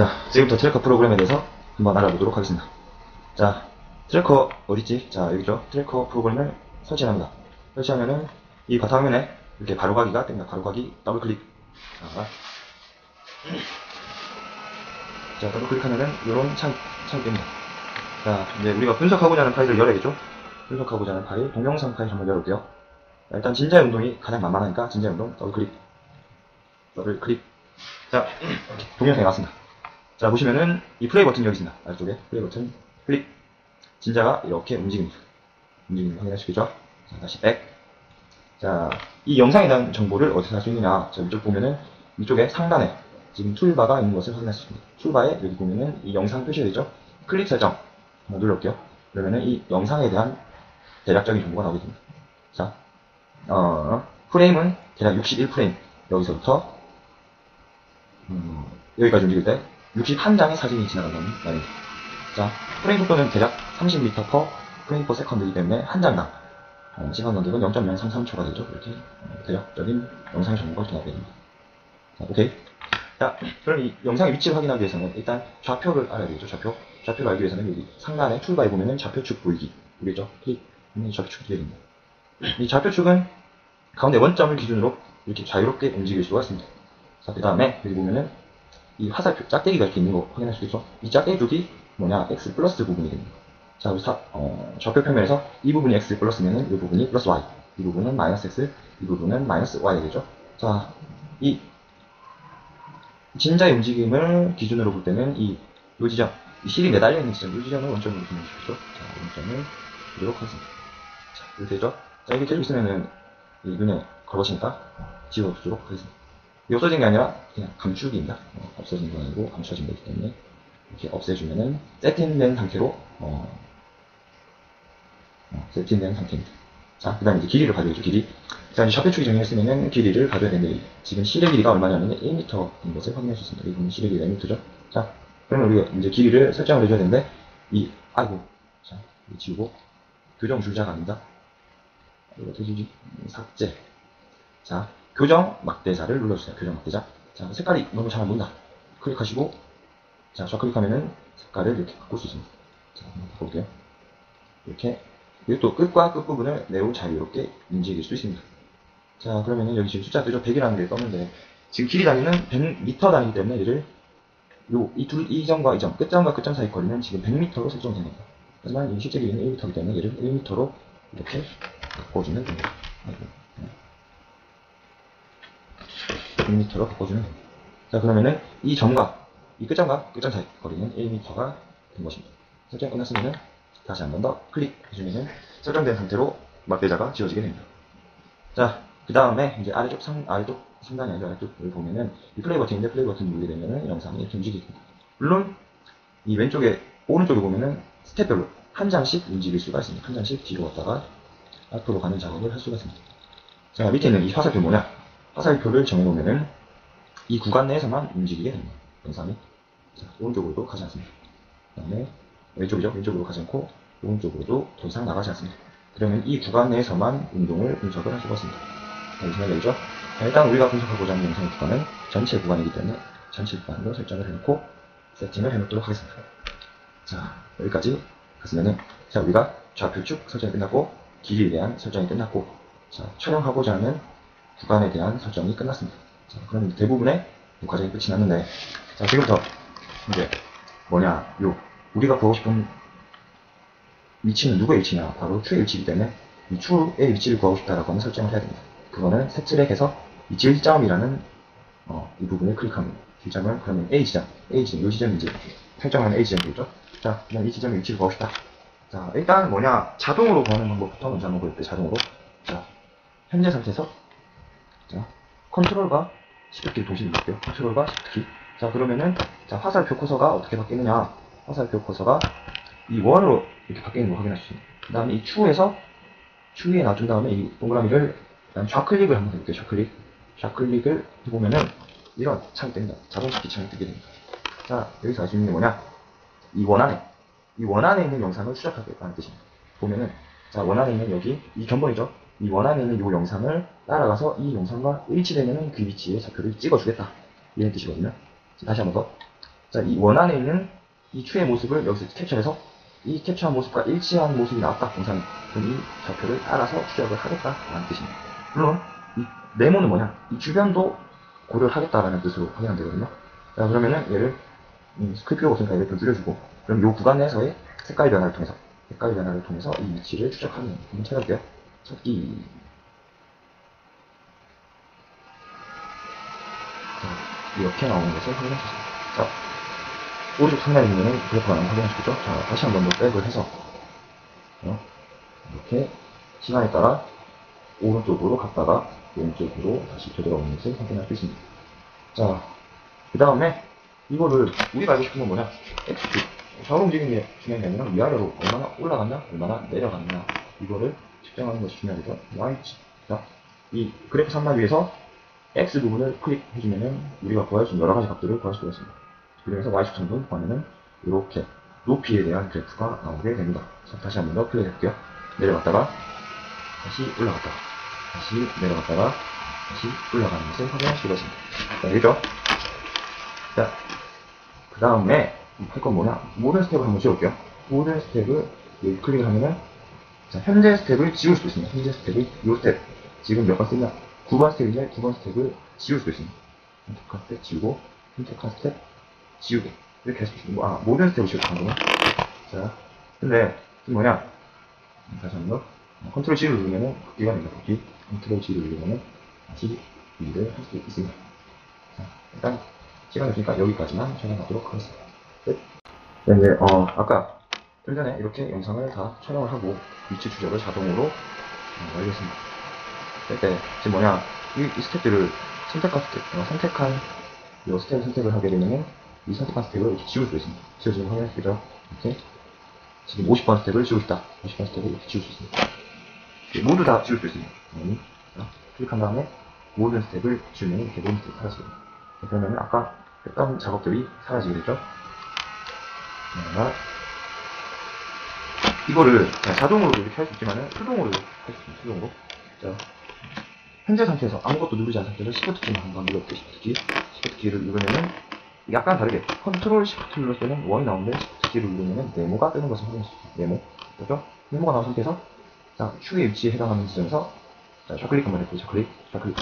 자, 지금부터 트래커 프로그램에 대해서 한번 알아보도록 하겠습니다. 자, 트래커 어딨지? 자, 여기죠. 트래커 프로그램을 설치합니다. 설치하면은 이 바탕화면에 이렇게 바로가기가 뜹니다. 바로가기 더블 클릭. 자, 자 더블 클릭하면은 이런 창, 창이 뜹니다. 자, 이제 우리가 분석하고자 하는 파일을 열어야겠죠? 분석하고자 하는 파일, 동영상 파일 한번 열어볼게요. 자, 일단 진자의 운동이 가장 만만하니까 진자의 운동 더블 클릭. 더블 클릭. 자, 동영상이 나왔습니다. 자, 보시면은 이 플레이 버튼이 여기 있습니다. 아래쪽에 플레이 버튼 클릭. 진자가 이렇게 움직입니다. 거 확인하시겠죠? 자, 다시 백. 자, 이 영상에 대한 정보를 어디서 할 수 있느냐? 자, 이쪽 보면은 이쪽에 상단에 지금 툴바가 있는 것을 확인할 수 있습니다. 툴바에 여기 보면은 이 영상 표시가 되죠? 클릭 설정 한번 눌러볼게요. 그러면은 이 영상에 대한 대략적인 정보가 나오게 됩니다. 자, 어, 프레임은 대략 61프레임. 여기서부터, 음, 여기까지 움직일 때 61장의 사진이 지나간다는 말입니다. 자, 프레임 속도는 대략 30m per 프레임 per second이기 때문에 한 장당 어, 시간 간격은 0.033초가 되죠. 이렇게 어, 대략적인 영상의 정보가 나오게 됩니다. 자, 오케이. 자, 그럼 이 영상의 위치를 확인하기 위해서는 일단 좌표를 알아야 되겠죠. 좌표. 좌표를 알기 위해서는 여기 상단에 툴바에 보면은 좌표축 보이기. 보이죠? 이 좌표축이 되겠습니다. 이 좌표축은 가운데 원점을 기준으로 이렇게 자유롭게 움직일 수가 있습니다. 자, 그 다음에 여기 보면은 이 화살표, 짝대기가 이렇게 있는 거 확인할 수 있죠? 이 짝대기 쪽이 뭐냐, x 플러스 부분이 됩니다. 자, 우리 사, 어, 좌표 평면에서 이 부분이 x 플러스면은 이 부분이 플러스 y, 이 부분은 마이너스 x, 이 부분은 마이너스 y 되죠? 자, 이 진자의 움직임을 기준으로 볼 때는 이, 요 지점, 이 실이 매달려 있는 지점, 이 지점을 원점으로 보면 되죠? 자, 원점을 보도록 하겠습니다. 자, 이렇게 되죠? 자, 이게 계속 있으면은 이 눈에 걸어지니까 지워주도록 하겠습니다. 없어진 게 아니라 그냥 감추기입니다. 어, 없어진 게 아니고 감춰진 거기 때문에 이렇게 없애주면은 세팅된 상태로 어, 어, 세팅된 상태입니다. 자, 그 다음에 이제 길이를 가져야죠, 길이. 자, 이제 좌표축이 정했으면은 길이를 가져야 되는데, 지금 실의 길이가 얼마냐면 1m인 것을 확인할 수 있습니다. 이 부분 실의 길이가 1m죠. 자, 그러면 우리가 이제 길이를 설정을 해줘야 되는데, 이, 아이고, 자, 지우고, 교정 줄자가 아닙니다. 이거 어떻게? 음, 삭제. 자, 교정 막대자를 눌러주세요. 교정 막대자. 자, 색깔이 너무 잘 안 보인다. 클릭하시고, 자, 좌클릭하면은 색깔을 이렇게 바꿀 수 있습니다. 자, 한번 바꿔볼게요. 이렇게. 또 끝과 끝부분을 매우 자유롭게 움직일 수 있습니다. 자, 그러면은 여기 지금 숫자 뜨죠? 100이라는 게 떴는데, 지금 길이 단위는 100m 단위이기 때문에 얘를 요, 이 둘, 이 점과 이 점, 끝점과 끝점 사이 거리는 지금 100m로 설정된 겁니다. 하지만 이 실제 길이는 1m이기 때문에 얘를 1m로 이렇게 바꿔주면 됩니다. 네. 1m로 바꿔주면 됩니다. 자, 그러면은 이 점과 이 끝점과 끝점 사이 거리는 1m가 된 것입니다. 설정 끝났으면은 다시 한 번 더 클릭해주면은 설정된 상태로 막대자가 지워지게 됩니다. 자, 그 다음에 이제 아래쪽 상, 아래쪽 상단이 아니라 아래쪽을 보면은 이 플레이 버튼인데 플레이 버튼 누르게 되면은 영상이 이렇게 움직이게 됩니다. 물론 이 왼쪽에 오른쪽에 보면은 스텝별로 한 장씩 움직일 수가 있습니다. 한 장씩 뒤로 갔다가 앞으로 가는 작업을 할 수가 있습니다. 자, 밑에 있는 이 화살표 뭐냐? 화살표를 정해놓으면은 이 구간 내에서만 움직이게 됩니다. 영상이. 자, 오른쪽으로도 가지 않습니다. 그 다음에 왼쪽이죠. 왼쪽으로 가지 않고 오른쪽으로도 더 이상 나가지 않습니다. 그러면 이 구간 내에서만 운동을 분석을 할 수가 있습니다. 말이죠? 자, 일단 우리가 분석하고자 하는 영상의 구간은 전체 구간이기 때문에 전체 구간으로 설정을 해놓고 세팅을 해놓도록 하겠습니다. 자, 여기까지 갔으면은 자, 우리가 좌표축 설정이 끝났고 길이에 대한 설정이 끝났고 자, 촬영하고자 하는 구간에 대한 설정이 끝났습니다. 자, 그럼 대부분의 과정이 끝이 났는데 자, 지금부터 이제 뭐냐, 요 우리가 구하고 싶은 위치는 누구의 위치냐? 바로 추의 위치이기 때문에 이 추의 위치를 구하고 싶다라고 하는 설정을 해야 됩니다. 그거는 새 트랙에서 이 질점이라는 어, 이 부분을 클릭합니다. 질점을 그러면 A 지점, A 지점, 이 지점이 이제 설정하는 A 지점이겠죠? 자, 그냥 이 지점의 위치를 구하고 싶다. 자, 일단 뭐냐, 자동으로 구하는 방법부터 먼저 한번 볼게요. 자동으로. 자, 현재 상태에서 자, 컨트롤과 시프트키를 동시에 누를게요. 컨트롤과 시프트키. 자, 그러면은 자, 화살표 커서가 어떻게 바뀌느냐? 화살표 커서가 이 원으로 이렇게 바뀌는 거 확인할 수 있습니다. 그 다음에 이 추에서 추 위에 놔둔 다음에 이 동그라미를 일단 좌클릭을 한번 해볼게요. 좌클릭. 좌클릭을 해보면은 이런 창이 뜹니다. 자동차기 창이 뜨게 됩니다. 자, 여기서 있는 게 뭐냐? 이 원 안에, 이 원 안에 있는 영상을 추적하겠다는 뜻입니다. 보면은, 자, 원 안에 있는 여기, 이 견본이죠? 이 원안에 있는 이 영상을 따라가서 이 영상과 일치되는 그 위치에 좌표를 찍어주겠다. 이런 뜻이거든요. 자, 다시 한번 더. 자, 이 원안에 있는 이 추의 모습을 여기서 캡처해서 이 캡처한 모습과 일치한 모습이 나왔다. 동상이. 그럼 이 좌표를 따라서 추적을 하겠다 라는 뜻입니다. 물론 이 네모는 뭐냐? 이 주변도 고려를 하겠다라는 뜻으로 확인하면 되거든요. 자, 그러면은 얘를 음, 스크립트가 없으니까 얘를 좀 줄여주고 그럼 이 구간 내에서의 색깔 변화를 통해서 색깔 변화를 통해서 이 위치를 추적하는 한번 찾아볼게요. 찾기 자, 이렇게 나오는 것을 확인하셨습니다. 자, 오른쪽 상단에 있는 거 확인하시겠죠? 자, 다시 한번 더 백을 해서 어, 이렇게 시간에 따라 오른쪽으로 갔다가 왼쪽으로 다시 되돌아오는 것을 확인할 수 있습니다. 자, 그 다음에 이거를 우리가 알고 싶은 건 뭐냐? X축. 좌우로 움직이는 게 중요한 게 아니라 위아래로 얼마나 올라갔냐, 얼마나 내려갔냐. 이거를 측정하는 것이 중요하죠. Y축. 자, 이 그래프 산막 위에서 X 부분을 클릭해주면은 우리가 구할 수 있는 여러 가지 값들을 구할 수가 있습니다. 그래서 Y축 정도 구하면은 이렇게 높이에 대한 그래프가 나오게 됩니다. 자, 다시 한 번 더 클릭해볼게요. 내려갔다가 다시 올라갔다가 다시 내려갔다가 다시 올라가는 것을 확인할 수가 있습니다. 자, 알겠죠? 자, 그 다음에 할 건 뭐냐? 모든 스텝을 한번 지워볼게요. 모든 스텝을 클릭을 하면은 자, 현재 스텝을 지울 수도 있습니다. 현재 스텝을 이 스텝 지금 몇 번 쓰냐? 9번 스텝인데 9번 스텝을 지울 수도 있습니다. 선택한 스텝 지우고 선택한 스텝 지우고 이렇게 할수 있습니다. 아, 모든 스텝을 지우고 방금은 자, 근데 지금 뭐냐? 다시 한 번. 컨트롤 G를 누르면은 복귀가 됩니다. 복귀. 컨트롤 G를 누르면은 다시 일을 할 수 있습니다. 자, 일단 시간이 없으니까 여기까지만 촬영하도록 하겠습니다. 끝. 네, 이제 어 아까 좀 전에 이렇게 영상을 다 촬영을 하고 위치 추적을 자동으로 어, 완료했습니다. 그때 지금 뭐냐 이, 이 스텝들을 선택한 스텝, 어, 선택한 이 스텝을 선택을 하게 되면은 이 선택한 스텝을 이렇게 지울 수 있습니다. 지워지는 거 확인하시죠? 이렇게 지금 50번 스텝을 지우고 싶다. 50번 스텝을 이렇게 지울 수 있습니다. 네, 모두 다 지울 수 있습니다. 음, 자, 클릭한 다음에 모든 스텝을 지우면 이렇게 모든 스텝이 사라집니다. 그러면 아까 했던 작업들이 사라지게 되죠. 자, 이거를 자, 자동으로도 이렇게 할 수 있지만 수동으로 할 수 있습니다. 수동으로. 자, 현재 상태에서 아무것도 누르지 않은 상태에서 시프트 키만 한번 눌러볼게요. 시프트 키. 시프트 키를 누르면은 약간 다르게 컨트롤 시프트 때는 원이 나오는데 시프트 키를 누르면은 네모가 뜨는 것을 확인할 수 있습니다. 네모. 그죠? 네모가 나온 상태에서 자, 축의 위치에 해당하는 지점에서 자, 좌클릭 한번 해볼게요. 좌클릭. 좌클릭.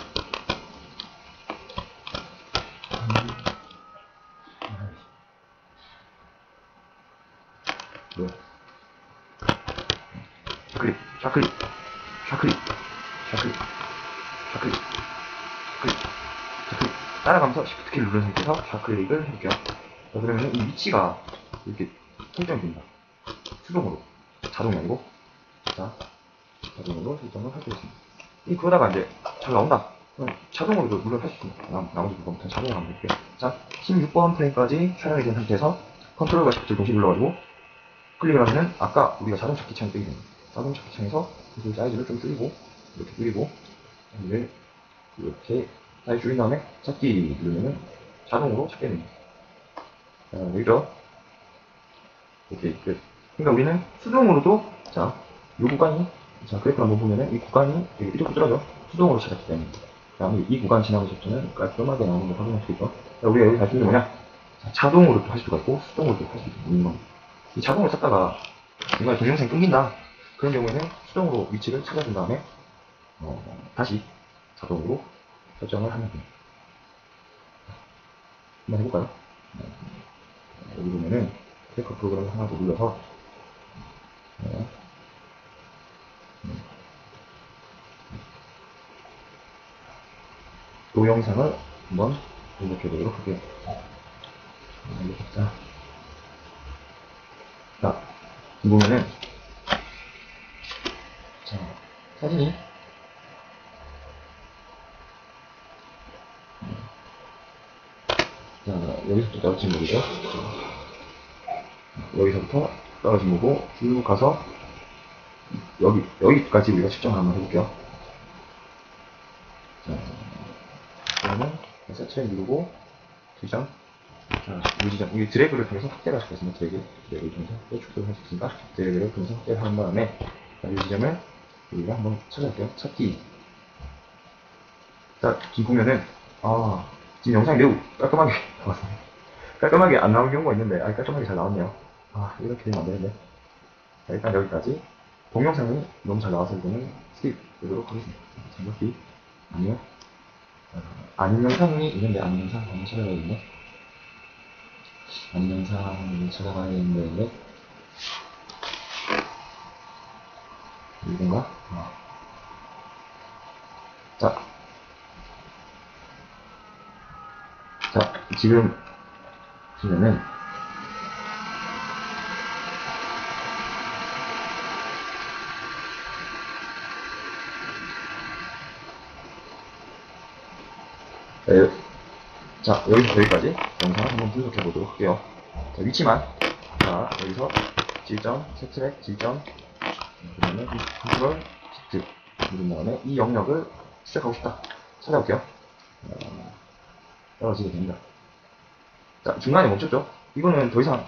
따라가면서 Shift 키를 누른 상태에서 좌클릭을 해볼게요. 자, 그러면 이 위치가 이렇게 설정이 됩니다. 수동으로. 자동이 아니고. 자, 자동으로 설정을 할수 있습니다. 이 그러다가 이제 잘 나온다. 자동으로도 물론 할수 있습니다. 나, 나머지 부분부터 자동으로 한번 볼게요. 자, 16번 프레임까지 촬영이 된 상태에서 컨트롤과 시프트를 동시에 눌러가지고 클릭을 하면은 아까 우리가 자동 찾기 창이 뜨게 됩니다. 자동 찾기 창에서 그 사이즈를 좀 줄이고 이렇게 줄이고 이렇게 사이즈 줄인 다음에 찾기 누르면은 자동으로 찾게 됩니다. 자, 여기죠? 오케이, 끝. 그러니까 우리는 수동으로도 자, 이 구간이 자, 그래프 한번 보면은 이 구간이 되게 삐뚤삐뚤하죠? 수동으로 찾았기 때문에. 다음에 이 구간 지나면서부터는 깔끔하게 나오는 걸 확인할 수 있고. 자, 우리가 여기 할 수 있는 게 뭐냐? 자, 자동으로도 할 수가 있고, 수동으로도 할 수 있는 겁니다. 이 자동으로 찾다가 중간에 동영상이 끊긴다. 그런 경우에는 수동으로 위치를 찾아준 다음에, 어, 다시 자동으로 설정을 하면 됩니다. 한번 해볼까요? 네. 여기 보면은, 크래커 프로그램을 하나 더 눌러서, 네. 동영상을 한번 공격해 보도록 할게요. 자, 자, 이 보면은, 자, 사진이, 자, 여기서부터 떨어진 거죠. 여기서부터 떨어진 거고, 쭉 가서, 여기, 여기까지 우리가 측정을 한번 해볼게요. 자, 그러면 세트를 누르고 지점 자, 이 지점 이 드래그를 통해서 확대를 있습니다. 드래그 드래그를 통해서 또 축소를 있습니다. 드래그를 통해서 확대를 한 다음에 자, 이 지점을 우리가 한번 찾아볼게요. 찾기 자, 보면은 아 지금 영상이 매우 깔끔하게 나왔습니다. 깔끔하게 안 나온 경우가 있는데, 아, 깔끔하게 잘 나왔네요. 아, 이렇게 되면 안 되는데. 자, 일단 여기까지. 동영상이 너무 잘 나와서 이거는 스킵 되도록 하겠습니다. 잠깐만, 아니요. 어, 아닌 영상이 있는데, 아닌 영상 한번 찾아봐야겠네. 아닌 영상을 찾아봐야겠는데, 이건가? 어. 자. 자, 지금 자, 여- 자, 여기서 여기까지 영상을 한번 분석해 보도록 할게요. 자, 위치만. 자, 여기서 질점, 세트랙, 질점, 그 다음에 컨트롤, 시트 누른 다음에 이 영역을 시작하고 싶다. 찾아볼게요. 어, 떨어지게 됩니다. 자, 중간에 멈췄죠? 이거는 더 이상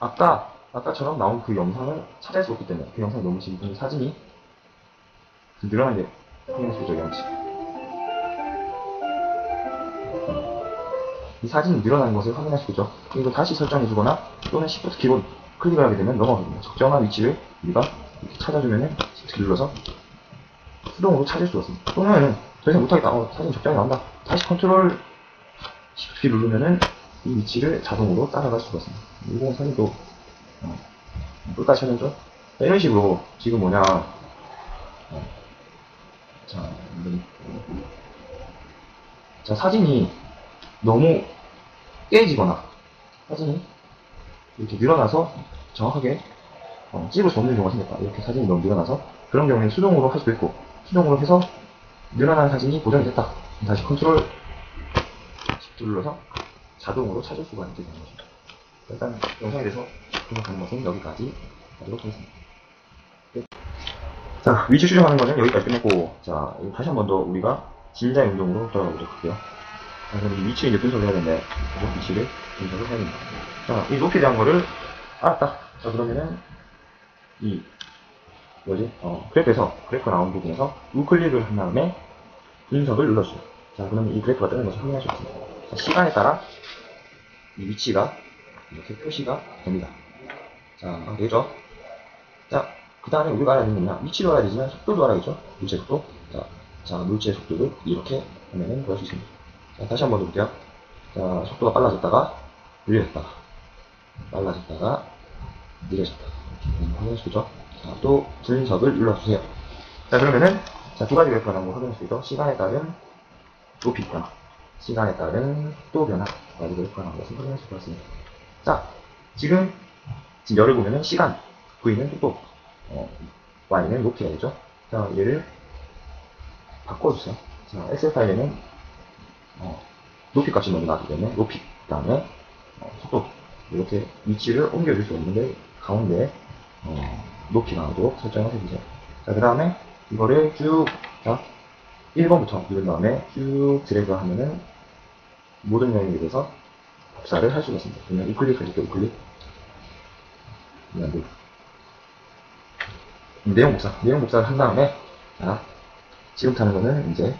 아까, 아까처럼 나온 그 영상을 찾을 수 없기 때문에 그 영상이 너무 지금 그 사진이 그 늘어난 게 확인할 수 있죠, 양치. 이 사진이 늘어난 것을 확인할 수 있죠. 그리고 다시 설정해 주거나 또는 Shift 키로 클릭을 하게 되면 넘어가거든요. 적정한 위치를 우리가 이렇게 찾아주면은 Shift 눌러서 수동으로 찾을 수가 있습니다. 또는 더 이상 못하겠다. 어, 사진 적정히 나온다. 다시 컨트롤 Shift 키 누르면은 이 위치를 자동으로 따라갈 수가 있습니다. 이거 사진도 어, 끝까지 찾아줘. 자, 이런 식으로 지금 뭐냐 어, 자, 자 사진이 너무 깨지거나 사진이 이렇게 늘어나서 정확하게 어, 찍을 수 없는 경우가 생겼다. 이렇게 사진이 너무 늘어나서 그런 경우에는 수동으로 할 수도 있고 수동으로 해서 늘어난 사진이 고정이 됐다. 다시 컨트롤 눌러서 자동으로 찾을 수가 있게 되는 거죠. 일단 영상에 대해서 분석하는 것은 여기까지 하도록 하겠습니다. 끝. 자 위치 추정하는 것은 여기까지 끝냈고 자 다시 한 번 더 우리가 진자의 운동으로 돌아가 보도록 할게요. 자, 그럼 이 위치를 이제 분석을 해야 되는데 이 위치를 분석을 해야 됩니다. 자, 이 높이에 대한 거를 알았다. 자, 그러면은 이 뭐지? 어, 그래프에서 그래프 나온 부분에서 우클릭을 한 다음에 분석을 눌러주세요. 자, 그러면 이 그래프가 뜨는 것을 확인할 수 있습니다. 자, 시간에 따라 이 위치가 이렇게 표시가 됩니다. 자, 아, 되죠? 자, 그 다음에 우리가 알아야 되는 건 뭐냐? 위치도 알아야 되지만 속도도 알아야겠죠? 물체 속도. 자, 자, 물체의 속도를 이렇게 하면은 구할 수 있습니다. 자, 다시 한번 해볼게요. 자, 속도가 빨라졌다가, 느려졌다가, 빨라졌다가, 느려졌다. 이렇게 확인할 수 있죠? 자, 또, 분석을 눌러주세요. 자, 그러면은, 자, 두 가지 그래프가 나온 거 확인할 수 있죠? 시간에 따른 높이 변화, 시간에 따른 속도 변화, 그래프가 나온 것을 확인할 수 있습니다. 자, 지금, 지금 열을 보면은 시간, V는 속도, 어, Y는 높이가 되죠? 자, 얘를 바꿔주세요. 자, 엑셀 파일에는 어, 높이 값이 먼저 나왔기 때문에 높이 그 다음에 어, 속도 이렇게 위치를 옮겨줄 수 있는데 가운데 어, 높이가 나오도록 설정을 해주세요. 자, 그 다음에 이거를 쭉 자, 1번부터 누른 다음에 쭉 드래그 하면은 모든 영역에 대해서 복사를 할 수가 있습니다. 그러면 우클릭 해줄게요, 우클릭. 그냥 내용 복사, 내용 복사를 한 다음에 자, 지금 타는 거는 이제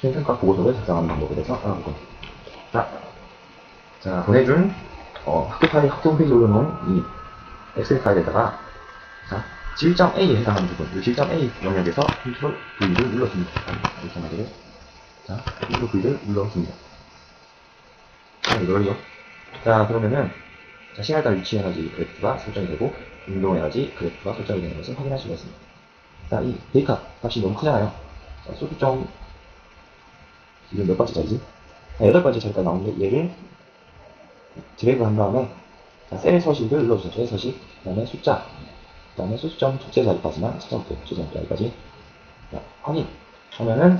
최종평가 보고서를 작성하는 방법에 대해서 알아볼 겁니다. 자, 자 보내준 어, 학교 파일, 학교 홈페이지에 올려놓은 이 엑셀 파일에다가 자, 질점 A에 해당하는 부분, 이 질점 A 영역에서 컨트롤 V를 눌렀습니다. 이렇게 자, 컨트롤 V를 눌렀습니다. 자, 이걸요. 자, 그러면은 자, 시간에 따라 위치 에너지 그래프가 설정이 되고 운동 에너지 그래프가 설정이 되는 것을 확인할 수가 있습니다. 자, 이 데이터 값이 너무 크잖아요. 자, 소수점 이게 몇 번째 자리지? 자, 여덟 번째 자리가 나오는데 얘를 드래그 한 다음에 자, 셀 서식을 눌러주세요. 셀 서식, 그 다음에 숫자, 그 다음에 소수점 첫째 자리까지만 찾아볼게요. 자리까지. 자, 확인. 하면은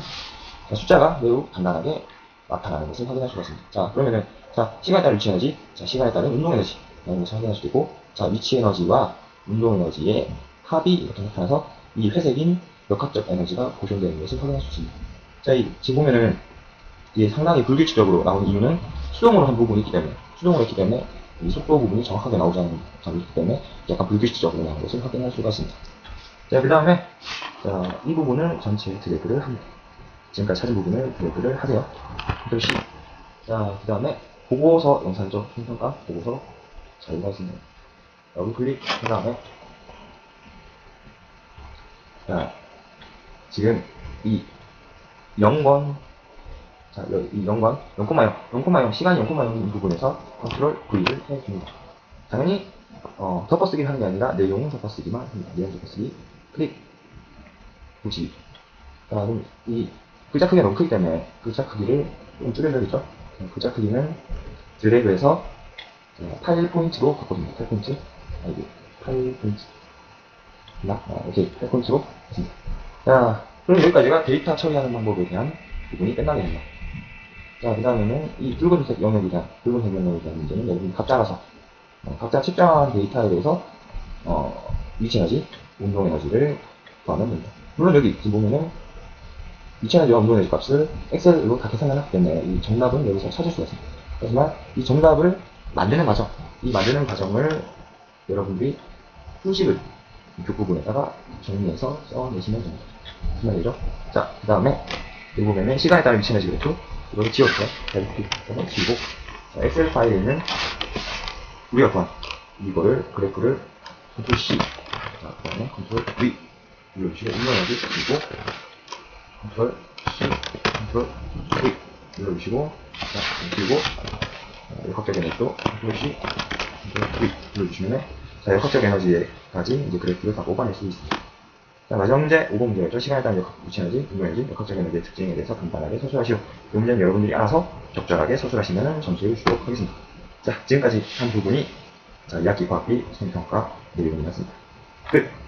자, 숫자가 매우 간단하게 나타나는 것을 확인할 수가 있습니다. 자, 그러면은 자, 시간에 따른 위치 에너지, 자, 시간에 따른 운동 에너지 라는 것을 확인할 수 있고 자, 위치 에너지와 운동 에너지의 합이 이렇게 나타나서 이 회색인 역학적 에너지가 보존되는 것을 확인할 수 있습니다. 자, 이, 지금 보면은 이게 상당히 불규칙적으로 나온 이유는 수동으로 한 부분이 있기 때문에 수동으로 했기 때문에 이 속도 부분이 정확하게 나오지 있기 때문에 약간 불규칙적으로 나온 것을 확인할 수가 있습니다. 자, 그 다음에 자, 이 부분을 전체 드래그를 합니다. 지금까지 찾은 부분을 드래그를 하세요. 컨트롤. 자, 그 다음에 보고서 영상적 생성가 보고서 자, 이거 있습니다. 더블 클릭 그 다음에 자, 지금 이 0번 자, 이 0번 0,0 0,0 시간이 0,0인 부분에서 컨트롤 V를 해줍니다. 당연히 어, 덮어쓰기를 하는 게 아니라 내용은 덮어쓰기만 합니다. 내용 덮어쓰기 클릭 92 자, 그럼 이 글자 크기가 너무 크기 때문에 글자 크기를 좀 줄여줘야겠죠? 글자 크기는 드래그해서 8포인트로 바꿔줍니다. 8포인트. 아, 이게 8포인트. 나? 아, 오케이. 8포인트로 했습니다. 자, 그럼 여기까지가 데이터 처리하는 방법에 대한 부분이 끝나게 됩니다. 자, 그 다음에는 이 붉은색 대한, 붉은색 대한 문제는 여러분 각자라서, 어, 각자 측정한 데이터에 대해서, 어, 위치 에너지, 운동 에너지를 구하면 됩니다. 물론 여기 지금 보면은 위치 에너지와 운동 에너지 값을 엑셀로 다 계산을 했기 때문에 이 정답은 여기서 찾을 수가 있습니다. 하지만 이 정답을 만드는 과정, 이 만드는 과정을 여러분들이 훈식을 이 교부분에다가 정리해서 써내시면 됩니다. 무슨 말이죠? 자, 그 다음에 여기 보면은 시간에 따른 위치 에너지 그래프 이거를 지워주세요. 이렇게 지우고 자, 엑셀 파일에 있는 우리가 구한 이거를 그래프를 컨트롤 C. 자, 그 다음에 컨트롤 V. 눌러주시고 운영 에너지 그리고 컨트롤 C 컨트롤 V. 눌러주시고 자, 그리고 어, 역학적 에너지도 컨트롤 C 컨트롤 V. 눌러주시면 자, 역학적 에너지에까지 이제 그래프를 다 뽑아낼 수 있습니다. 문제 5번 문제였죠. 시간에 따른 역학 위치 에너지, 운동 에너지, 역학적 에너지의 특징에 대해서 간단하게 서술하시오. 이 문제는 여러분들이 알아서 적절하게 서술하시면 점수를 주도록 하겠습니다. 자, 지금까지 한 부분이 자, 2학기 과학비 성평가 내용이었습니다. 끝!